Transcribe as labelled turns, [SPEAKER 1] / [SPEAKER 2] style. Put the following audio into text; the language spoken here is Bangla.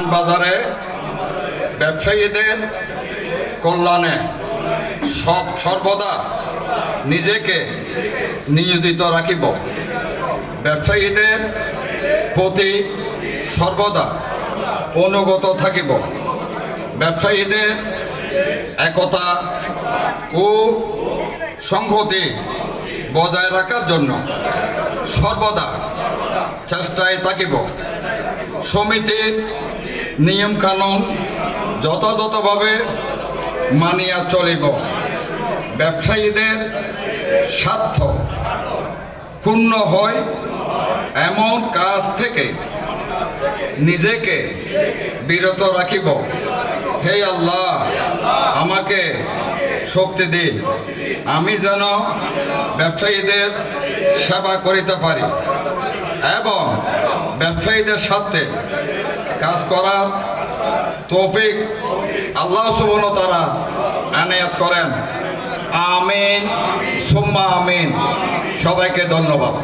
[SPEAKER 1] বাজারে ব্যবসায়ীদের কল্যাণে সব সর্বদা নিজেকে নিয়োজিত রাখিব। ব্যবসায়ীদের প্রতি সর্বদা অনুগত থাকিব। ব্যবসায়ীদের একতা ও সংহতি বজায় রাখার জন্য সর্বদা চেষ্টায় থাকিব। সমিতির নিয়ম কানুন যথাযথভাবে মানিয়া চলিব। ব্যবসায়ীদের স্বার্থ ক্ষুণ্ণ হয় এমন কাজ থেকে নিজেকে বিরত রাখিব। হে আল্লাহ, আমাকে শক্তি দিন আমি যেন ব্যবসায়ীদের সেবা করিতে পারি। এবং ব্যবসায়ীদের সাথে কাজ করা তৌফিক আল্লাহ সুবন তারা আনায়ত করেন। আমিন। সুম্মা আমিন। সবাইকে ধন্যবাদ।